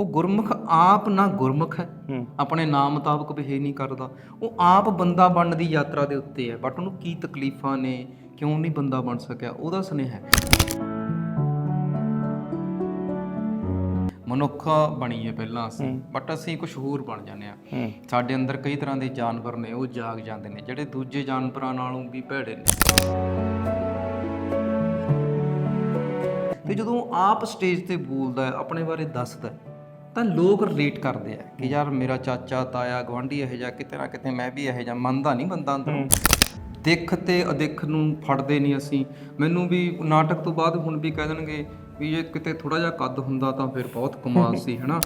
ਉਹ ਗੁਰਮੁਖ ਆਪ ਨਾ ਗੁਰਮੁਖ ਹੈ। ਆਪਣੇ ਨਾਮ ਮੁਤਾਬਕ ਬਿਹੇਵ ਨਹੀਂ ਕਰਦਾ। ਉਹ ਆਪ ਬੰਦਾ ਬਣਨ ਦੀ ਯਾਤਰਾ ਦੇ ਉੱਤੇ ਹੈ। ਬਟ ਉਹਨੂੰ ਕੀ ਤਕਲੀਫਾਂ ਨੇ ਕਿਉਂ ਨਹੀਂ ਬੰਦਾ ਬਣ ਸਕਿਆ? ਉਹਦਾ ਸੁਨੇਹਾ ਹੈ। ਮਨੁੱਖ ਬਣੀਏ ਪਹਿਲਾਂ ਅਸੀਂ। ਬਟ ਅਸੀਂ ਕੁਝ ਹੋਰ ਬਣ ਜਾਂਦੇ ਆ ਹੂੰ। ਸਾਡੇ ਅੰਦਰ ਕਈ ਤਰ੍ਹਾਂ ਦੇ ਜਾਨਵਰ ਨੇ ਉਹ ਜਾਗ ਜਾਂਦੇ ਨੇ ਜਿਹੜੇ ਦੂਜੇ ਜਾਨਵਰਾਂ ਨਾਲੋਂ ਵੀ ਭੈੜੇ ਨੇ। ਤੇ ਜਦੋਂ ਆਪ ਸਟੇਜ ਤੇ ਬੋਲਦਾ ਹੈ ਆਪਣੇ ਬਾਰੇ ਦੱਸਦਾ ਹੈ, ਤਾਂ ਲੋਕ ਰਿਲੇਟ ਕਰਦੇ ਆ ਕਿ ਯਾਰ ਮੇਰਾ ਚਾਚਾ ਤਾਇਆ ਗਵਾਂਢੀ ਇਹ ਜਿਹਾ ਕਿਤੇ ਨਾ ਕਿਤੇ ਮੈਂ ਵੀ ਇਹ ਜਿਹਾ ਮੰਨਦਾ ਨਹੀਂ ਬੰਦਾ ਅੰਦਰੋਂ। ਦਿੱਖ ਤੇ ਅਦਿੱਖ ਨੂੰ ਫੜਦੇ ਨਹੀਂ ਅਸੀਂ। ਮੈਨੂੰ ਵੀ ਨਾਟਕ ਤੋਂ ਬਾਅਦ ਹੁਣ ਵੀ ਕਹਿ ਦੇਣਗੇ ਵੀ ਜੇ ਕਿਤੇ ਥੋੜਾ ਜਿਹਾ ਕੱਦ ਹੁੰਦਾ ਤਾਂ ਫਿਰ ਬਹੁਤ ਕਮਾਲ ਸੀ ਹਨਾ?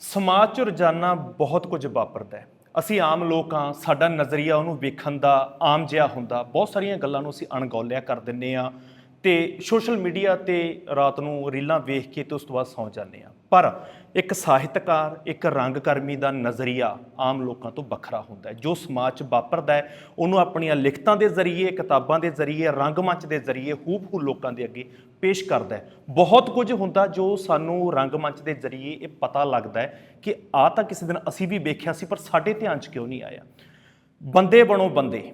ਸਮਾਜ 'ਚ ਰੋਜ਼ਾਨਾ ਬਹੁਤ ਕੁਝ ਵਾਪਰਦਾ ਹੈ। ਅਸੀਂ ਆਮ ਲੋਕ ਹਾਂ ਸਾਡਾ ਨਜ਼ਰੀਆ ਉਹਨੂੰ ਵੇਖਣ ਦਾ ਆਮ ਜਿਹਾ ਹੁੰਦਾ। ਬਹੁਤ ਸਾਰੀਆਂ ਗੱਲਾਂ ਨੂੰ ਅਸੀਂ ਅਣਗੌਲਿਆ ਕਰ ਦਿੰਨੇ ਆ ਤੇ ਸੋਸ਼ਲ ਮੀਡੀਆ ਤੇ ਰਾਤ ਨੂੰ ਰੀਲਾਂ ਵੇਖ ਕੇ ਤੇ ਉਸ ਤੋਂ ਬਾਅਦ ਸੌਂ ਜਾਂਦੇ ਆ ਪਰ ਇੱਕ ਸਾਹਿਤਕਾਰ, ਇੱਕ ਰੰਗਕਰਮੀ ਦਾ ਨਜ਼ਰੀਆ ਆਮ ਲੋਕਾਂ ਤੋਂ ਵੱਖਰਾ ਹੁੰਦਾ ਹੈ। ਜੋ ਸਮਾਜ 'ਚ ਵਾਪਰਦਾ ਹੈ, ਉਹਨੂੰ ਆਪਣੀਆਂ ਲਿਖਤਾਂ ਦੇ ਜ਼ਰੀਏ, ਕਿਤਾਬਾਂ ਦੇ ਜ਼ਰੀਏ, ਰੰਗਮੰਚ ਦੇ ਜ਼ਰੀਏ ਹੂਬਹੂ ਲੋਕਾਂ ਦੇ ਅੱਗੇ ਪੇਸ਼ ਕਰਦਾ ਹੈ। ਬਹੁਤ ਕੁਝ ਹੁੰਦਾ ਜੋ ਸਾਨੂੰ ਰੰਗਮੰਚ ਦੇ ਜ਼ਰੀਏ ਇਹ ਪਤਾ ਲੱਗਦਾ ਹੈ ਕਿ ਆ ਤਾਂ ਕਿਸੇ ਦਿਨ ਅਸੀਂ ਵੀ ਵੇਖਿਆ ਸੀ, ਪਰ ਸਾਡੇ ਧਿਆਨ 'ਚ ਕਿਉਂ ਨਹੀਂ ਆਇਆ? ਬੰਦੇ ਬਣੋ ਬੰਦੇ।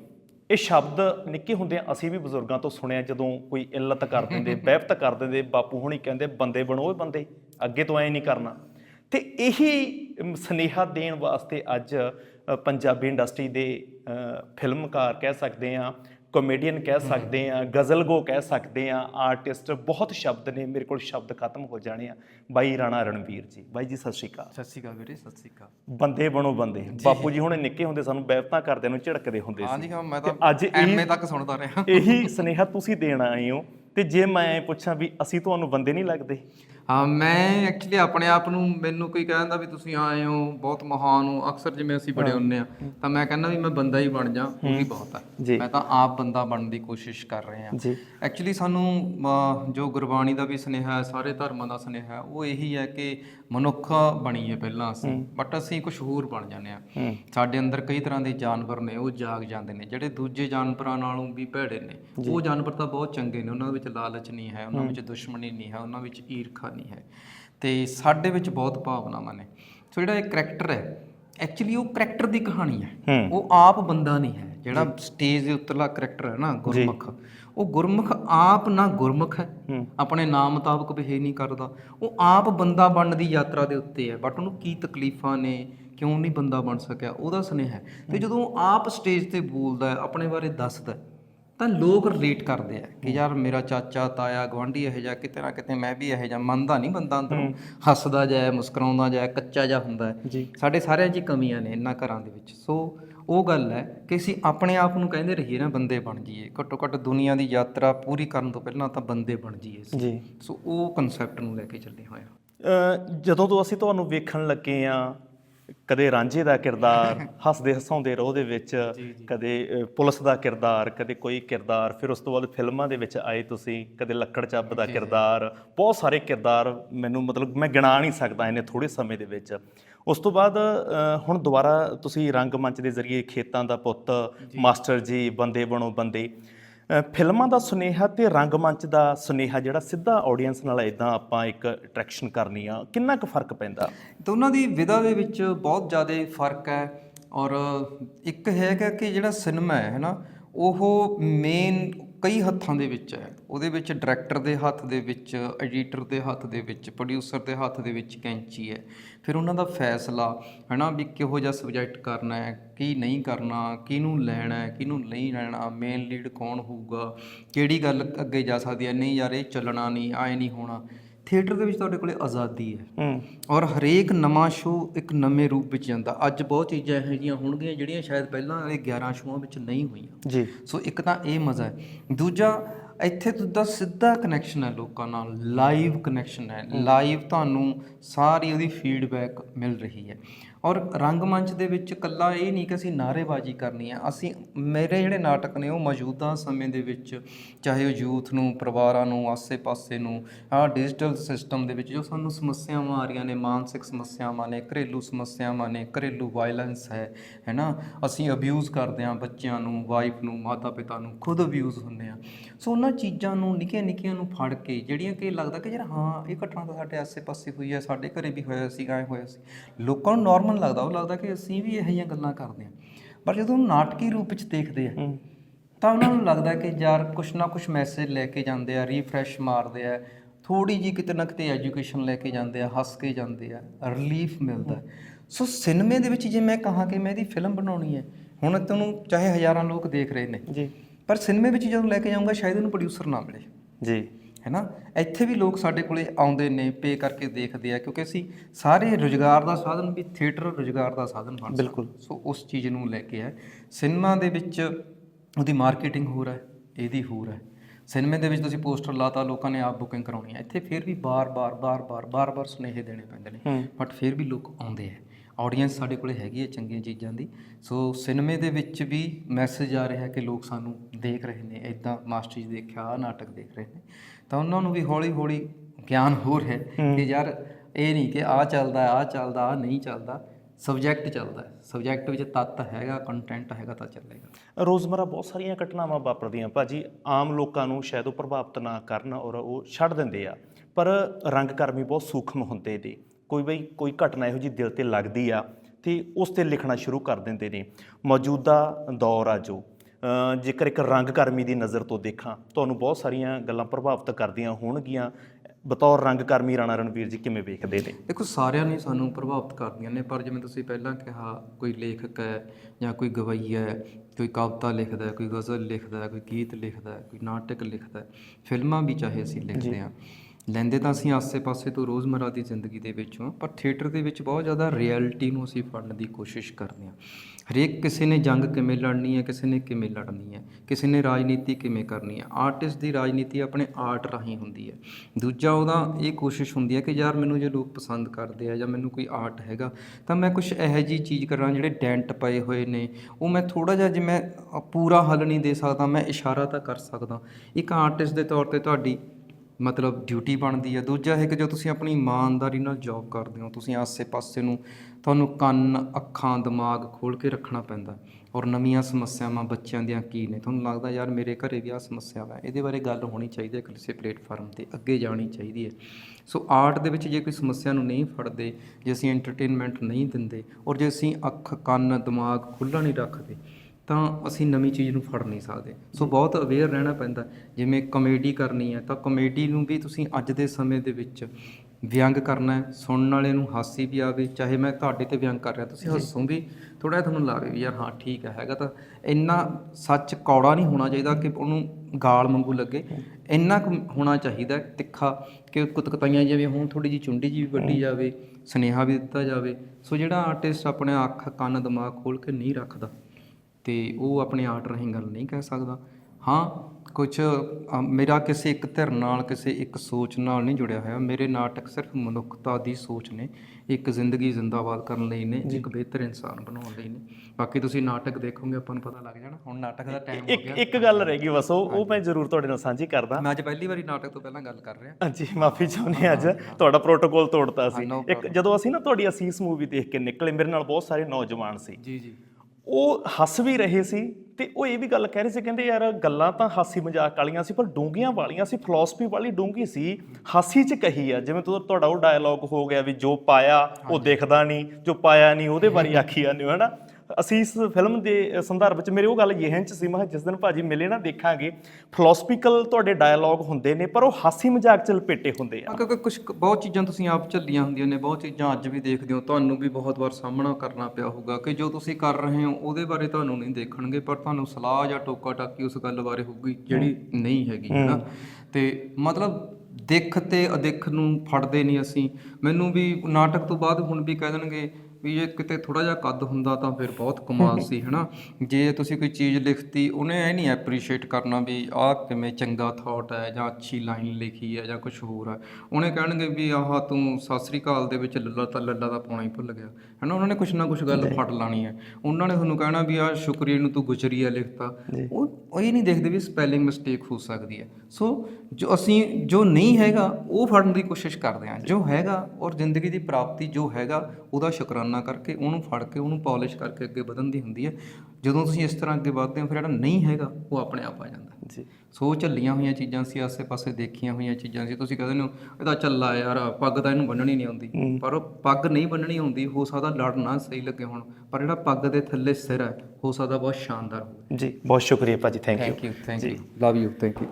ਇਹ ਸ਼ਬਦ ਨਿੱਕੇ ਹੁੰਦੇ ਅਸੀਂ ਵੀ ਬਜ਼ੁਰਗਾਂ ਤੋਂ ਸੁਣਿਆ ਜਦੋਂ ਕੋਈ ਇੱਲਤ ਕਰ ਦਿੰਦੇ ਬਹਿਬਤ ਕਰ ਦਿੰਦੇ ਬਾਪੂ ਹੁਣੀ ਕਹਿੰਦੇ ਬੰਦੇ ਬਣੋ ਓਏ ਬੰਦੇ ਅੱਗੇ ਤੋਂ ਐ ਨਹੀਂ ਕਰਨਾ। ਤੇ ਇਹੀ ਸੁਨੇਹਾ ਦੇਣ ਵਾਸਤੇ ਅੱਜ ਪੰਜਾਬੀ ਇੰਡਸਟਰੀ ਦੇ ਫਿਲਮਕਾਰ ਕਹਿ ਸਕਦੇ ਆ ਕਾਮੇਡੀਅਨ ਕਹਿ ਸਕਦੇ ਆ ਗਜ਼ਲਗੋ ਕਹਿ ਸਕਦੇ ਆ ਆਰਟਿਸਟ ਬਹੁਤ ਸ਼ਬਦ ਨੇ ਮੇਰੇ ਕੋਲ ਸ਼ਬਦ ਖਤਮ ਹੋ ਜਾਣੇ ਆ। ਬਾਈ ਰਾਣਾ ਰਣਵੀਰ ਜੀ। ਬਾਈ ਜੀ ਸਤਿ ਸ਼੍ਰੀ ਅਕਾਲ। ਸਤਿ ਸ਼੍ਰੀ ਅਕਾਲ ਵੀਰੇ ਸਤਿ ਸ਼੍ਰੀ ਅਕਾਲ। ਬੰਦੇ ਬਣੋ ਬੰਦੇ। ਬਾਪੂ ਜੀ ਹੁਣੇ ਨਿੱਕੇ ਹੁੰਦੇ ਸਾਨੂੰ ਬਹਿਬਤਾਂ ਕਰਦਿਆਂ ਨੂੰ ਝਿੜਕਦੇ ਹੁੰਦੇ ਸੀ। ਹਾਂਜੀ ਹਾਂ ਮੈਂ ਤਾਂ ਅੱਜ ਐਮਏ ਤੱਕ ਸੁਣਦਾ ਰਿਹਾ। ਇਹੀ ਸੁਨੇਹਾ ਤੁਸੀਂ ਦੇਣ ਆਏ ਹੋ। ਤੇ ਜੇ ਮੈਂ ਪੁੱਛਾਂ ਵੀ ਅਸੀਂ ਤੁਹਾਨੂੰ ਬੰਦੇ ਨਹੀਂ ਲੱਗਦੇ? ਹਾਂ ਮੈਂ ਐਕਚੁਅਲੀ ਆਪਣੇ ਆਪ ਨੂੰ ਮੈਨੂੰ ਕੋਈ ਕਹਿੰਦਾ ਵੀ ਤੁਸੀਂ ਆਏ ਹੋ ਬਹੁਤ ਮਹਾਨ ਹੋ ਅਕਸਰ ਜਿਵੇਂ ਅਸੀਂ ਬੜੇ ਹੁੰਨੇ ਆ ਤਾਂ ਮੈਂ ਕਹਿੰਦਾ ਵੀ ਮੈਂ ਬੰਦਾ ਹੀ ਬਣ ਜਾ ਉਹੀ ਬਹੁਤ ਹੈ ਜੀ। ਮੈਂ ਤਾਂ ਆਪ ਬੰਦਾ ਬਣਨ ਦੀ ਕੋਸ਼ਿਸ਼ ਕਰ ਰਹੇ ਆ ਐਕਚੁਅਲੀ ਸਾਨੂੰ ਜੋ ਗੁਰਬਾਣੀ ਦਾ ਵੀ ਸੁਨੇਹਾ ਹੈ ਸਾਰੇ ਧਰਮਾਂ ਦਾ ਸੁਨੇਹਾ ਹੈ ਉਹ ਇਹੀ ਹੈ ਕਿ ਮਨੁੱਖ ਬਣੀਏ ਪਹਿਲਾਂ ਅਸੀਂ ਬਟ ਅਸੀਂ ਕੁਝ ਹੋਰ ਬਣ ਜਾਂਦੇ ਆ ਹੂੰ। ਸਾਡੇ ਅੰਦਰ ਕਈ ਤਰ੍ਹਾਂ ਦੇ ਜਾਨਵਰ ਨੇ ਉਹ ਜਾਗ ਜਾਂਦੇ ਨੇ ਜਿਹੜੇ ਦੂਜੇ ਜਾਨਵਰਾਂ ਨਾਲੋਂ ਵੀ ਭੈੜੇ ਨੇ। ਉਹ ਜਾਨਵਰ ਤਾਂ ਬਹੁਤ ਚੰਗੇ ਨੇ ਉਹਨਾਂ ਵਿੱਚ ਲਾਲਚ ਨਹੀਂ ਹੈ ਉਹਨਾਂ ਵਿੱਚ ਦੁਸ਼ਮਣੀ ਨਹੀਂ ਹੈ ਉਹਨਾਂ ਵਿੱਚ ਈਰਖਾ ਨਹੀਂ ਹੈ। ਤੇ ਸਾਡੇ ਵਿੱਚ ਬਹੁਤ ਭਾਵਨਾਵਾਂ ਨੇ। ਸੋ ਜਿਹੜਾ ਇਹ ਕਰੈਕਟਰ ਹੈ ਐਕਚੁਅਲੀ ਉਹ ਕਰੈਕਟਰ ਦੀ ਕਹਾਣੀ ਹੈ। ਉਹ ਆਪ ਬੰਦਾ ਨਹੀਂ ਹੈ। ਜਿਹੜਾ ਸਟੇਜ ਦੇ ਉੱਤਰਲਾ ਕਰੈਕਟਰ ਹੈ ਨਾ ਗੁਰਮੁਖ। ਉਹ ਗੁਰਮੁਖ ਆਪ ਨਾ ਗੁਰਮੁਖ ਹੈ। ਆਪਣੇ ਨਾਮ ਮੁਤਾਬਕ ਬਿਹੇਵ ਨਹੀਂ ਕਰਦਾ। ਉਹ ਆਪ ਬੰਦਾ ਬਣਨ ਦੀ ਯਾਤਰਾ ਦੇ ਉੱਤੇ ਹੈ। ਬਟ ਉਹਨੂੰ ਕੀ ਤਕਲੀਫਾਂ ਨੇ ਕਿਉਂ ਨਹੀਂ ਬੰਦਾ ਬਣ ਸਕਿਆ ਉਹਦਾ ਸੁਨੇਹਾ ਹੈ। ਤੇ ਜਦੋਂ ਆਪ ਸਟੇਜ ਤੇ ਬੋਲਦਾ ਹੈ ਆਪਣੇ ਬਾਰੇ ਦੱਸਦਾ ਹੈ, ਤਾਂ ਲੋਕ ਰਿਲੇਟ ਕਰਦੇ ਆ ਕਿ ਯਾਰ ਮੇਰਾ ਚਾਚਾ ਤਾਇਆ ਗਵਾਂਢੀ ਇਹ ਜਿਹਾ ਕਿਤੇ ਨਾ ਕਿਤੇ ਮੈਂ ਵੀ ਇਹ ਜਿਹਾ ਮੰਨਦਾ ਨਹੀਂ ਬੰਦਾ ਅੰਦਰੋਂ। ਹੱਸਦਾ ਜਾਏ ਮੁਸਕਰਾਉਂਦਾ ਜਾਏ ਕੱਚਾ ਜਿਹਾ ਹੁੰਦਾ ਜੀ। ਸਾਡੇ ਸਾਰਿਆਂ 'ਚ ਹੀ ਕਮੀਆਂ ਨੇ ਇਹਨਾਂ ਘਰਾਂ ਦੇ ਵਿੱਚ। ਸੋ ਉਹ ਗੱਲ ਹੈ ਕਿ ਅਸੀਂ ਆਪਣੇ ਆਪ ਨੂੰ ਕਹਿੰਦੇ ਰਹੀਏ ਨਾ ਬੰਦੇ ਬਣ ਜਾਈਏ। ਘੱਟੋ ਘੱਟ ਦੁਨੀਆ ਦੀ ਯਾਤਰਾ ਪੂਰੀ ਕਰਨ ਤੋਂ ਪਹਿਲਾਂ ਤਾਂ ਬੰਦੇ ਬਣ ਜਾਈਏ। ਜੀ। ਸੋ ਉਹ ਕਨਸੈਪਟ ਨੂੰ ਲੈ ਕੇ ਚੱਲੇ ਹੋਏ ਆ ਜਦੋਂ ਤੋਂ ਅਸੀਂ ਤੁਹਾਨੂੰ ਵੇਖਣ ਲੱਗੇ ਆ ਕਦੇ ਰਾਂਝੇ ਦਾ ਕਿਰਦਾਰ ਹੱਸਦੇ ਹਸਾਉਂਦੇ ਰੋਹ ਦੇ ਵਿੱਚ ਕਦੇ ਪੁਲਿਸ ਦਾ ਕਿਰਦਾਰ ਕਦੇ ਕੋਈ ਕਿਰਦਾਰ ਫਿਰ ਉਸ ਤੋਂ ਬਾਅਦ ਫਿਲਮਾਂ ਦੇ ਵਿੱਚ ਆਏ ਤੁਸੀਂ ਕਦੇ ਲੱਕੜ ਚੱਬ ਦਾ ਕਿਰਦਾਰ ਬਹੁਤ ਸਾਰੇ ਕਿਰਦਾਰ ਮੈਨੂੰ ਮਤਲਬ ਮੈਂ ਗਿਣਾ ਨਹੀਂ ਸਕਦਾ ਇਹਨੇ ਥੋੜੇ ਸਮੇਂ ਦੇ ਵਿੱਚ। ਉਸ ਤੋਂ ਬਾਅਦ ਹੁਣ ਦੁਬਾਰਾ ਤੁਸੀਂ ਰੰਗਮੰਚ ਦੇ ਜ਼ਰੀਏ ਖੇਤਾਂ ਦਾ ਪੁੱਤ ਮਾਸਟਰ ਜੀ ਬੰਦੇ ਬਣੋ ਬੰਦੇ। ਫਿਲਮਾਂ ਦਾ ਸੁਨੇਹਾ ਤੇ ਰੰਗਮੰਚ ਦਾ ਸੁਨੇਹਾ ਜਿਹੜਾ ਸਿੱਧਾ ਆਡੀਅנס ਨਾਲ ਇਦਾਂ ਆਪਾਂ ਇੱਕ ਅਟਰੈਕਸ਼ਨ ਕਰਨੀ ਆ, ਕਿੰਨਾ ਕੁ ਫ਼ਰਕ ਪੈਂਦਾ? ਦੋਨਾਂ ਦੀ ਵਿਧਾ ਦੇ ਵਿੱਚ ਬਹੁਤ ਜ਼ਿਆਦਾ ਫ਼ਰਕ ਹੈ ਔਰ ਇੱਕ ਹੈਗਾ ਕਿ ਜਿਹੜਾ ਸਿਨੇਮਾ ਹੈ ਨਾ, ਉਹ ਮੇਨ ਕਈ ਹੱਥਾਂ ਦੇ ਵਿੱਚ ਹੈ। ਉਹਦੇ ਵਿੱਚ ਡਾਇਰੈਕਟਰ ਦੇ ਹੱਥ ਦੇ ਵਿੱਚ ਐਡੀਟਰ ਦੇ ਹੱਥ ਦੇ ਵਿੱਚ ਪ੍ਰੋਡਿਊਸਰ ਦੇ ਹੱਥ ਦੇ ਵਿੱਚ ਕੈਂਚੀ ਹੈ। ਫਿਰ ਉਹਨਾਂ ਦਾ ਫੈਸਲਾ, ਹੈਨਾ ਵੀ ਕਿਹੋ ਜਿਹਾ ਸਬਜੈਕਟ ਕਰਨਾ ਹੈ, ਕੀ ਨਹੀਂ ਕਰਨਾ, ਕਿਹਨੂੰ ਲੈਣਾ ਹੈ, ਕਿਹਨੂੰ ਨਹੀਂ ਲੈਣਾ ਮੇਨ ਲੀਡ ਕੌਣ ਹੋਊਗਾ, ਕਿਹੜੀ ਗੱਲ ਅੱਗੇ ਜਾ ਸਕਦੀ ਹੈ, ਨਹੀਂ ਯਾਰ ਇਹ ਚੱਲਣਾ ਨਹੀਂ, ਆਏ ਨਹੀਂ ਹੋਣਾ। ਥੀਏਟਰ ਦੇ ਵਿੱਚ ਤੁਹਾਡੇ ਕੋਲੇ ਆਜ਼ਾਦੀ ਹੈ। ਹੂੰ। ਔਰ ਹਰੇਕ ਨਵਾਂ ਸ਼ੋਅ ਇੱਕ ਨਵੇਂ ਰੂਪ ਵਿੱਚ ਜਾਂਦਾ। ਅੱਜ ਬਹੁਤ ਚੀਜ਼ਾਂ ਇਹੋ ਜਿਹੀਆਂ ਹੋਣਗੀਆਂ ਜਿਹੜੀਆਂ ਸ਼ਾਇਦ ਪਹਿਲਾਂ ਵਾਲੇ 11 ਸ਼ੋਆਂ ਵਿੱਚ ਨਹੀਂ ਹੋਈਆਂ। ਜੀ। ਸੋ ਇੱਕ ਤਾਂ ਇਹ ਮਜ਼ਾ ਹੈ। ਦੂਜਾ ਇੱਥੇ ਤੁਹਾਡਾ ਸਿੱਧਾ ਕਨੈਕਸ਼ਨ ਹੈ ਲੋਕਾਂ ਨਾਲ। ਲਾਈਵ ਕਨੈਕਸ਼ਨ ਹੈ। ਲਾਈਵ ਤੁਹਾਨੂੰ ਸਾਰੀ ਉਹਦੀ ਫੀਡਬੈਕ ਮਿਲ ਰਹੀ ਹੈ। ਔਰ ਰੰਗਮੰਚ ਦੇ ਵਿੱਚ ਕੱਲਾ ਇਹ ਨਹੀਂ ਕਿ ਅਸੀਂ ਨਾਅਰੇਬਾਜ਼ੀ ਕਰਨੀ ਹੈ ਅਸੀਂ ਮੇਰੇ ਜਿਹੜੇ ਨਾਟਕ ਨੇ ਉਹ ਮੌਜੂਦਾ ਸਮੇਂ ਦੇ ਵਿੱਚ, ਚਾਹੇ ਉਹ ਯੂਥ ਨੂੰ, ਪਰਿਵਾਰਾਂ ਨੂੰ, ਆਸੇ-ਪਾਸੇ ਨੂੰ ਆ ਡਿਜੀਟਲ ਸਿਸਟਮ ਦੇ ਵਿੱਚ ਜੋ ਸਾਨੂੰ ਸਮੱਸਿਆਵਾਂ ਆ ਰਹੀਆਂ ਨੇ, ਮਾਨਸਿਕ ਸਮੱਸਿਆਵਾਂ ਨੇ, ਘਰੇਲੂ ਸਮੱਸਿਆਵਾਂ ਨੇ, ਘਰੇਲੂ ਵਾਇਲੈਂਸ ਹੈ, ਹੈਨਾ? ਅਸੀਂ ਅਬਿਊਜ਼ ਕਰਦੇ ਹਾਂ ਬੱਚਿਆਂ ਨੂੰ ਵਾਈਫ ਨੂੰ, ਮਾਤਾ-ਪਿਤਾ ਨੂੰ, ਖੁਦ ਅਬਿਊਜ਼ ਹੁੰਦੇ ਆ ਸੋ ਉਹਨਾਂ ਚੀਜ਼ਾਂ ਨੂੰ ਨਿੱਕੀਆਂ ਨਿੱਕੀਆਂ ਨੂੰ ਫੜ ਕੇ, ਜਿਹੜੀਆਂ ਕਿ ਲੱਗਦਾ ਕਿ ਯਾਰ ਹਾਂ, ਇਹ ਘਟਨਾ ਤਾਂ ਸਾਡੇ ਆਸੇ-ਪਾਸੇ ਹੋਈ ਹੈ, ਸਾਡੇ ਘਰੇ ਵੀ ਹੋਇਆ ਸੀ ਐਂ ਹੋਇਆ ਸੀ। ਲੋਕਾਂ ਨੂੰ ਨਾਰਮਲ ਲੱਗਦਾ ਉਹ ਲੱਗਦਾ ਕਿ ਅਸੀਂ ਵੀ ਇਹੋ ਜਿਹੀਆਂ ਗੱਲਾਂ ਕਰਦੇ ਹਾਂ। ਪਰ ਜਦੋਂ ਉਹਨੂੰ ਨਾਟਕੀ ਰੂਪ ਵਿੱਚ ਦੇਖਦੇ ਆ ਤਾਂ ਉਹਨਾਂ ਨੂੰ ਲੱਗਦਾ ਕਿ ਯਾਰ ਕੁਛ ਨਾ ਕੁਛ ਮੈਸੇਜ ਲੈ ਕੇ ਜਾਂਦੇ ਆ ਰੀਫਰੈਸ਼ ਮਾਰਦੇ ਆ ਥੋੜੀ ਜੀ ਕਿਤੇ ਨਾ ਕਿਤੇ ਐਜੂਕੇਸ਼ਨ ਲੈ ਕੇ ਜਾਂਦੇ ਆ ਹੱਸ ਕੇ ਜਾਂਦੇ ਆ ਰਿਲੀਫ ਮਿਲਦਾ। ਸੋ ਸਿਨੇਮੇ ਦੇ ਵਿੱਚ ਜੇ ਮੈਂ ਕਹਾਂ ਕਿ ਮੈਂ ਇਹਦੀ ਫਿਲਮ ਬਣਾਉਣੀ ਹੈ ਹੁਣ ਤੁਹਾਨੂੰ ਚਾਹੇ ਹਜ਼ਾਰਾਂ ਲੋਕ ਦੇਖ ਰਹੇ ਨੇ ਜੀ। ਪਰ ਸਿਨੇਮੇ ਵਿੱਚ ਜਦੋਂ ਲੈ ਕੇ ਜਾਊਂਗਾ ਸ਼ਾਇਦ ਉਹਨੂੰ ਪ੍ਰੋਡਿਊਸਰ ਨਾ ਮਿਲੇ। ਜੀ। ਹੈਨਾ ਇੱਥੇ ਵੀ ਲੋਕ ਸਾਡੇ ਕੋਲੇ ਆਉਂਦੇ ਨੇ ਪੇ ਕਰਕੇ ਦੇਖਦੇ ਆ ਕਿਉਂਕਿ ਅਸੀਂ ਸਾਰੇ ਰੋਜ਼ਗਾਰ ਦਾ ਸਾਧਨ ਵੀ ਥੀਏਟਰ ਰੋਜ਼ਗਾਰ ਦਾ ਸਾਧਨ ਬਣ। ਬਿਲਕੁਲ। ਸੋ ਉਸ ਚੀਜ਼ ਨੂੰ ਲੈ ਕੇ ਹੈ। ਸਿਨੇਮਾ ਦੇ ਵਿੱਚ ਉਹਦੀ ਮਾਰਕੀਟਿੰਗ ਹੋਰ ਹੈ ਇਹਦੀ ਹੋਰ ਹੈ। ਸਿਨੇਮੇ ਦੇ ਵਿੱਚ ਤੁਸੀਂ ਪੋਸਟਰ ਲਾਤਾ ਲੋਕਾਂ ਨੇ ਆਪ ਬੁਕਿੰਗ ਕਰਾਉਣੀ ਹੈ। ਇੱਥੇ ਫਿਰ ਵੀ ਬਾਰ-ਬਾਰ ਬਾਰ-ਬਾਰ ਬਾਰ-ਬਾਰ ਸੁਨੇਹੇ ਦੇਣੇ ਪੈਂਦੇ ਨੇ। ਬਟ ਫਿਰ ਵੀ ਲੋਕ ਆਉਂਦੇ ਆ। ਆਡੀਅנס ਸਾਡੇ ਕੋਲੇ ਹੈਗੀ ਹੈ ਚੰਗੀਆਂ ਚੀਜ਼ਾਂ ਦੀ। ਸੋ ਸਿਨੇਮੇ ਦੇ ਵਿੱਚ ਵੀ ਮੈਸੇਜ ਆ ਰਿਹਾ ਕਿ ਲੋਕ ਸਾਨੂੰ ਦੇਖ ਰਹੇ ਨੇ ਇਦਾਂ ਮਾਸਟਰ ਜੀ ਦੇਖਿਆ ਆਹ ਨਾਟਕ ਦੇਖ ਰਹੇ ਨੇ। ਤਾਂ ਉਹਨਾਂ ਨੂੰ ਵੀ ਹੌਲੀ-ਹੌਲੀ ਗਿਆਨ ਹੋ ਰਿਹਾ ਹੈ ਕਿ ਯਾਰ ਇਹ ਨਹੀਂ ਕਿ ਆਹ ਚੱਲਦਾ ਆਹ ਚੱਲਦਾ ਆਹ ਨਹੀਂ ਚੱਲਦਾ। ਸਬਜੈਕਟ ਚੱਲਦਾ ਹੈ। ਸਬਜੈਕਟ ਵਿੱਚ ਤੱਤ ਹੈਗਾ ਕੰਟੈਂਟ ਹੈਗਾ ਤਾਂ ਚੱਲੇਗਾ। ਰੋਜ਼ਮਰਾ ਬਹੁਤ ਸਾਰੀਆਂ ਘਟਨਾਵਾਂ ਵਾਪਰਦੀਆਂ। ਭਾਜੀ ਆਮ ਲੋਕਾਂ ਨੂੰ ਸ਼ਾਇਦ ਉਹ ਪ੍ਰਭਾਵਿਤ ਨਾ ਕਰਨ ਔਰ ਉਹ ਛੱਡ ਦਿੰਦੇ ਆ। ਪਰ ਰੰਗਕਰਮੀ ਬਹੁਤ ਸੂਖਮ ਹੁੰਦੇ ਨੇ। ਕੋਈ ਬਈ ਕੋਈ ਘਟਨਾ ਇਹੋ ਜੀ ਦਿਲ ਤੇ ਲੱਗਦੀ ਆ ਤੇ ਉਸ ਤੇ ਲਿਖਣਾ ਸ਼ੁਰੂ ਕਰ ਦਿੰਦੇ ਨੇ। ਮੌਜੂਦਾ ਦੌਰ ਆ ਜੋ। ਜੇਕਰ ਇੱਕ ਰੰਗਕਰਮੀ ਦੀ ਨਜ਼ਰ ਤੋਂ ਦੇਖਾਂ ਤੁਹਾਨੂੰ ਬਹੁਤ ਸਾਰੀਆਂ ਗੱਲਾਂ ਪ੍ਰਭਾਵਿਤ ਕਰਦੀਆਂ ਹੋਣਗੀਆਂ। ਬਤੌਰ ਰੰਗਕਰਮੀ ਰਾਣਾ ਰਣਵੀਰ ਜੀ ਕਿਵੇਂ ਵੇਖਦੇ ਨੇ? ਦੇਖੋ ਸਾਰਿਆਂ ਨੇ ਸਾਨੂੰ ਪ੍ਰਭਾਵਿਤ ਕਰਦੀਆਂ ਨੇ ਪਰ ਜਿਵੇਂ ਤੁਸੀਂ ਪਹਿਲਾਂ ਕਿਹਾ ਕੋਈ ਲੇਖਕ ਹੈ ਜਾਂ ਕੋਈ ਗਵਈਆ ਹੈ ਕੋਈ ਕਵਿਤਾ ਲਿਖਦਾ ਹੈ ਕੋਈ ਗਜ਼ਲ ਲਿਖਦਾ ਹੈ ਕੋਈ ਗੀਤ ਲਿਖਦਾ ਹੈ ਕੋਈ ਨਾਟਕ ਲਿਖਦਾ ਹੈ ਫਿਲਮਾਂ ਵੀ ਚਾਹੇ ਅਸੀਂ ਲਿਖਦੇ ਹਾਂ। ਲੈਂਦੇ ਤਾਂ ਅਸੀਂ ਆਸੇ-ਪਾਸੇ ਤੋਂ ਰੋਜ਼ਮਰਾ ਦੀ ਜ਼ਿੰਦਗੀ ਦੇ ਵਿੱਚੋਂ, ਪਰ ਥੀਏਟਰ ਦੇ ਵਿੱਚ ਬਹੁਤ ਜ਼ਿਆਦਾ ਰਿਐਲਿਟੀ ਨੂੰ ਅਸੀਂ ਫੜਨ ਦੀ ਕੋਸ਼ਿਸ਼ ਕਰਦੇ ਹਾਂ। ਹਰੇਕ ਕਿਸੇ ਨੇ ਜੰਗ ਕਿਵੇਂ ਲੜਨੀ ਹੈ, ਕਿਸੇ ਨੇ ਕਿਵੇਂ ਲੜਨੀ ਹੈ, ਕਿਸੇ ਨੇ ਰਾਜਨੀਤੀ ਕਿਵੇਂ ਕਰਨੀ ਹੈ, ਆਰਟਿਸਟ ਦੀ ਰਾਜਨੀਤੀ ਆਪਣੇ ਆਰਟ ਰਾਹੀਂ ਹੁੰਦੀ ਹੈ। ਦੂਜਾ ਉਹਦਾ ਇਹ ਕੋਸ਼ਿਸ਼ ਹੁੰਦੀ ਹੈ ਕਿ ਯਾਰ ਮੈਨੂੰ ਜੇ ਲੋਕ ਪਸੰਦ ਕਰਦੇ ਆ ਜਾਂ ਮੈਨੂੰ ਕੋਈ ਆਰਟ ਹੈਗਾ, ਤਾਂ ਮੈਂ ਕੁਝ ਇਹੋ ਜਿਹੀ ਚੀਜ਼ ਕਰਾਂ ਜਿਹੜੇ ਡੈਂਟ ਪਏ ਹੋਏ ਨੇ। ਉਹ ਮੈਂ ਥੋੜਾ ਜਿਹਾ ਜਿਵੇਂ ਮੈਂ ਪੂਰਾ ਹੱਲ ਨਹੀਂ ਦੇ ਸਕਦਾ, ਮੈਂ ਇਸ਼ਾਰਾ ਤਾਂ ਕਰ ਸਕਦਾ। ਇੱਕ ਆਰਟਿਸਟ ਦੇ ਤੌਰ ਤੇ ਤੁਹਾਡੀ ਮਤਲਬ ਡਿਊਟੀ ਬਣਦੀ ਹੈ। ਦੂਜਾ ਹੈ ਕਿ ਜੋ ਤੁਸੀਂ ਆਪਣੀ ਇਮਾਨਦਾਰੀ ਨਾਲ ਜੌਬ ਕਰਦੇ ਹੋ, ਤੁਸੀਂ ਆਸੇ-ਪਾਸੇ ਨੂੰ ਤੁਹਾਨੂੰ ਕੰਨ, ਅੱਖਾਂ, ਦਿਮਾਗ ਖੋਲ ਕੇ ਰੱਖਣਾ ਪੈਂਦਾ ਔਰ ਨਵੀਆਂ ਸਮੱਸਿਆਵਾਂ ਬੱਚਿਆਂ ਦੀਆਂ ਕੀ ਨੇ? ਤੁਹਾਨੂੰ ਲੱਗਦਾ ਯਾਰ ਮੇਰੇ ਘਰੇ ਵੀ ਆ ਸਮੱਸਿਆਵਾਂ ਇਹਦੇ ਬਾਰੇ ਗੱਲ ਹੋਣੀ ਚਾਹੀਦੀ ਹੈ ਕਿਸੇ ਪਲੇਟਫਾਰਮ ਤੇ, ਅੱਗੇ ਜਾਣੀ ਚਾਹੀਦੀ ਹੈ। ਸੋ ਆਰਟ ਦੇ ਵਿੱਚ ਜੇ ਕੋਈ ਸਮੱਸਿਆ ਨੂੰ ਨਹੀਂ ਫੜਦੇ, ਜੇ ਅਸੀਂ ਐਂਟਰਟੇਨਮੈਂਟ ਨਹੀਂ ਦਿੰਦੇ, ਔਰ ਜੇ ਅਸੀਂ ਅੱਖ, ਕੰਨ, ਦਿਮਾਗ ਖੁੱਲ੍ਹਾ ਨਹੀਂ ਰੱਖਦੇ ਤਾਂ ਅਸੀਂ ਨਵੀਂ ਚੀਜ਼ ਨੂੰ ਫੜ ਨਹੀਂ ਸਕਦੇ। ਸੋ ਬਹੁਤ ਅਵੇਅਰ ਰਹਿਣਾ ਪੈਂਦਾ। ਜਿਵੇਂ ਕਮੇਡੀ ਕਰਨੀ ਹੈ ਤਾਂ ਕਮੇਡੀ ਨੂੰ ਵੀ ਤੁਸੀਂ ਅੱਜ ਦੇ ਸਮੇਂ ਦੇ ਵਿੱਚ ਵਿਅੰਗ ਕਰਨਾ ਹੈ। ਸੁਣਨ ਵਾਲੇ ਨੂੰ ਹਾਸੀ ਵੀ ਆਵੇ। ਚਾਹੇ ਮੈਂ ਤੁਹਾਡੇ ਤੇ ਵਿਅੰਗ ਕਰ ਰਿਹਾ ਤੁਸੀਂ ਹੱਸੋ ਵੀ ਥੋੜਾ ਤੁਹਾਨੂੰ ਲਾਵੇ ਵੀ ਯਾਰ ਹਾਂ ਠੀਕ ਹੈ ਹੈਗਾ ਤਾਂ ਇੰਨਾ ਸੱਚ ਕੌੜਾ ਨਹੀਂ ਹੋਣਾ ਚਾਹੀਦਾ ਕਿ ਉਹਨੂੰ ਗਾਲ ਵਾਂਗੂ ਲੱਗੇ। ਇੰਨਾ ਕੁ ਹੋਣਾ ਚਾਹੀਦਾ ਤਿੱਖਾ ਕਿ ਕੁਤਕਤਾਈਆਂ ਜਿਵੇਂ ਹੁਣ ਥੋੜੀ ਜੀ ਚੁੰਡੀ ਜੀ ਵੀ ਵੱਡੀ ਜਾਵੇ ਸੁਨੇਹਾ ਵੀ ਦਿੱਤਾ ਜਾਵੇ। ਸੋ ਜਿਹੜਾ ਆਰਟਿਸਟ ਆਪਣੇ ਅੱਖ ਕੰਨ ਦਿਮਾਗ ਖੋਲ ਕੇ ਨਹੀਂ ਰੱਖਦਾ ਤੇ ਉਹ ਆਪਣੇ ਆਰਟ ਰਾਹੀਂ ਗੱਲ ਨਹੀਂ ਕਹਿ ਸਕਦਾ। ਹਾਂ ਕੁਝ ਮੇਰਾ ਕਿਸੇ ਇੱਕ ਧਿਰ ਨਾਲ ਕਿਸੇ ਇੱਕ ਸੋਚ ਨਾਲ ਨਹੀਂ ਜੁੜਿਆ ਹੋਇਆ। ਮੇਰੇ ਨਾਟਕ ਸਿਰਫ ਮਨੁੱਖਤਾ ਦੀ ਸੋਚ ਨੇ ਇੱਕ ਜ਼ਿੰਦਗੀ ਜ਼ਿੰਦਾਬਾਦ ਕਰਨ ਲਈ ਨੇ ਇੱਕ ਬਿਹਤਰ ਇਨਸਾਨ ਬਣਾਉਣ ਲਈ ਨੇ। ਬਾਕੀ ਤੁਸੀਂ ਨਾਟਕ ਦੇਖੋਗੇ ਆਪਾਂ ਨੂੰ ਪਤਾ ਲੱਗ ਜਾਣਾ। ਹੁਣ ਨਾਟਕ ਦਾ ਟਾਈਮ ਹੋ ਗਿਆ। ਇੱਕ ਗੱਲ ਰਹਿ ਗਈ ਬਸ ਉਹ ਉਹ ਮੈਂ ਜ਼ਰੂਰ ਤੁਹਾਡੇ ਨਾਲ ਸਾਂਝੀ ਕਰਦਾ। ਮੈਂ ਅੱਜ ਪਹਿਲੀ ਵਾਰੀ ਨਾਟਕ ਤੋਂ ਪਹਿਲਾਂ ਗੱਲ ਕਰ ਰਿਹਾ। ਹਾਂਜੀ ਮਾਫੀ ਚਾਹੁੰਦੇ ਅੱਜ। ਤੁਹਾਡਾ ਪ੍ਰੋਟੋਕੋਲ ਤੋੜਤਾ ਸੀ ਇੱਕ ਜਦੋਂ ਅਸੀਂ ਨਾ ਤੁਹਾਡੀ ਅਸੀਸ ਮੂਵੀ ਦੇਖ ਕੇ ਨਿਕਲੇ ਮੇਰੇ ਨਾਲ ਬਹੁਤ ਸਾਰੇ ਨੌਜਵਾਨ ਸੀ। ਜੀ ਜੀ। ਉਹ ਹੱਸ ਵੀ ਰਹੇ ਸੀ ਤੇ ਉਹ ਇਹ ਵੀ ਗੱਲ ਕਹਿ ਰਹੇ ਸੀ ਕਹਿੰਦੇ ਯਾਰ ਗੱਲਾਂ ਤਾਂ ਹਾਸੀ ਮਜ਼ਾਕ ਵਾਲੀਆਂ ਸੀ ਪਰ ਡੂੰਘੀਆਂ ਵਾਲੀਆਂ ਸੀ ਫਿਲਾਸਫੀ ਵਾਲੀ ਡੂੰਘੀ ਸੀ। ਹਾਸੀ 'ਚ ਕਹੀ ਆ ਜਿਵੇਂ ਤੁਹਾ- ਤੁਹਾਡਾ ਉਹ ਡਾਇਲੌਗ ਹੋ ਗਿਆ ਵੀ ਜੋ ਪਾਇਆ ਉਹ ਦਿਖਦਾ ਨਹੀਂ ਜੋ ਪਾਇਆ ਨਹੀਂ ਉਹਦੇ ਬਾਰੇ ਆਖੀ ਜਾਂਦੇ ਹੋ ਹਨਾ? ਅਸੀਂ ਇਸ ਫਿਲਮ ਦੇ ਸੰਦਰਭ 'ਚ ਮੇਰੇ ਉਹ ਗੱਲ ਇਹ ਚ ਸੀ ਮੈਂ ਜਿਸ ਦਿਨ ਭਾਜੀ ਮਿਲੇ ਨਾ ਦੇਖਾਂਗੇ ਫਿਲਾਸਫੀਕਲ ਤੁਹਾਡੇ ਡਾਇਲੌਗ ਹੁੰਦੇ ਨੇ ਪਰ ਉਹ ਹਾਸੀ ਮਜ਼ਾਕ 'ਚ ਲਪੇਟੇ ਹੁੰਦੇ ਆ। ਹਾਂ ਕਿਉਂਕਿ ਕੁਝ ਬਹੁਤ ਚੀਜ਼ਾਂ ਤੁਸੀਂ ਆਪ ਝੱਲੀਆਂ ਹੁੰਦੀਆਂ ਨੇ ਬਹੁਤ ਚੀਜ਼ਾਂ ਅੱਜ ਵੀ ਦੇਖਦੇ ਹੋ ਤੁਹਾਨੂੰ ਵੀ ਬਹੁਤ ਵਾਰ ਸਾਹਮਣਾ ਕਰਨਾ ਪਿਆ ਹੋਊਗਾ ਕਿ ਜੋ ਤੁਸੀਂ ਕਰ ਰਹੇ ਹੋ ਉਹਦੇ ਬਾਰੇ ਤੁਹਾਨੂੰ ਨਹੀਂ ਦੇਖਣਗੇ ਪਰ ਤੁਹਾਨੂੰ ਸਲਾਹ ਜਾਂ ਟੋਕਾ ਟਾਕੀ ਉਸ ਗੱਲ ਬਾਰੇ ਹੋਊਗੀ ਜਿਹੜੀ ਨਹੀਂ ਹੈਗੀ ਹੈਨਾ ਤੇ ਮਤਲਬ ਦਿੱਖ ਤੇ ਅਦਿੱਖ ਨੂੰ ਫੜਦੇ ਨਹੀਂ ਅਸੀਂ। ਮੈਨੂੰ ਵੀ ਨਾਟਕ ਤੋਂ ਬਾਅਦ ਹੁਣ ਵੀ ਕਹਿ ਦੇਣਗੇ ਵੀ ਜੇ ਕਿਤੇ ਥੋੜਾ ਜਿਹਾ ਕੱਦ ਹੁੰਦਾ ਤਾਂ ਫਿਰ ਬਹੁਤ ਕਮਾਲ ਸੀ ਹਨਾ ਜੇ ਤੁਸੀਂ ਕੋਈ ਚੀਜ਼ ਲਿਖਤੀ ਉਹਨੇ ਇਹ ਨਹੀਂ ਐਪਰੀਸ਼ੀਏਟ ਕਰਨਾ ਵੀ ਆਹ ਕਿਵੇਂ ਚੰਗਾ ਥਾਟ ਹੈ ਜਾਂ ਅੱਛੀ ਲਾਈਨ ਲਿਖੀ ਹੈ ਜਾਂ ਕੁਝ ਹੋਰ ਹੈ। ਉਹਨੇ ਕਹਿਣਗੇ ਵੀ ਆਹ ਤੂੰ ਸਤਿ ਸ੍ਰੀ ਅਕਾਲ ਦੇ ਵਿੱਚ ਲੱਲਾ ਤਾਂ ਲੱਲਾ ਦਾ ਪਾਉਣਾ ਹੀ ਭੁੱਲ ਗਿਆ। ਹਨਾ ਉਹਨਾਂ ਨੇ ਕੁਝ ਨਾ ਕੁਝ ਗੱਲ ਫੜ ਲਾਣੀ ਹੈ। ਉਹਨਾਂ ਨੇ ਤੁਹਾਨੂੰ ਕਹਿਣਾ ਵੀ ਆਹ ਸ਼ੁਕਰੀਆ ਨੂੰ ਤੂੰ ਗੁਜਰੀਆ ਲਿਖਤਾ। ਉਹ ਇਹ ਨਹੀਂ ਦੇਖਦੇ ਵੀ ਸਪੈਲਿੰਗ ਮਿਸਟੇਕ ਹੋ ਸਕਦੀ ਹੈ। ਸੋ ਜੋ ਅਸੀਂ ਜੋ ਨਹੀਂ ਹੈਗਾ ਉਹ ਫੜਨ ਦੀ ਕੋਸ਼ਿਸ਼ ਕਰਦੇ ਹਾਂ। ਜੋ ਹੈਗਾ ਔਰ ਜ਼ਿੰਦਗੀ ਦੀ ਪ੍ਰਾਪਤੀ ਜੋ ਹੈਗਾ ਉਹਦਾ ਸ਼ੁਕਰਾਨਾ ਕਰਕੇ ਉਹਨੂੰ ਫੜ ਕੇ ਉਹਨੂੰ ਪਾਲਿਸ਼ ਕਰਕੇ ਅੱਗੇ ਵਧਣ ਦੀ ਹੁੰਦੀ ਹੈ। ਜਦੋਂ ਤੁਸੀਂ ਇਸ ਤਰ੍ਹਾਂ ਅੱਗੇ ਵਧਦੇ ਹੋ ਫਿਰ ਜਿਹੜਾ ਨਹੀਂ ਹੈਗਾ ਉਹ ਆਪਣੇ ਆਪ ਆ ਜਾਂਦਾ। ਜੀ। ਸੋ ਝੱਲੀਆਂ ਹੋਈਆਂ ਚੀਜ਼ਾਂ ਸੀ ਆਸੇ-ਪਾਸੇ ਦੇਖੀਆਂ ਹੋਈਆਂ ਚੀਜ਼ਾਂ ਸੀ। ਤੁਸੀਂ ਕਹਿੰਦੇ ਹੋ ਇਹ ਤਾਂ ਚੱਲਾ ਯਾਰ ਪੱਗ ਤਾਂ ਇਹਨੂੰ ਬੰਨਣੀ ਨਹੀਂ ਆਉਂਦੀ। ਪਰ ਉਹ ਪੱਗ ਨਹੀਂ ਬੰਨਣੀ ਆਉਂਦੀ ਹੋ ਸਕਦਾ ਲੜ ਨਾ ਸਹੀ ਲੱਗੇ ਹੁਣ। ਪਰ ਜਿਹੜਾ ਪੱਗ ਦੇ ਥੱਲੇ ਸਿਰ ਹੈ ਹੋ ਸਕਦਾ ਬਹੁਤ ਸ਼ਾਨਦਾਰ ਹੋਵੇ। ਜੀ ਬਹੁਤ ਸ਼ੁਕਰੀਆ ਭਾਜੀ thank you thank you thank you love you thank you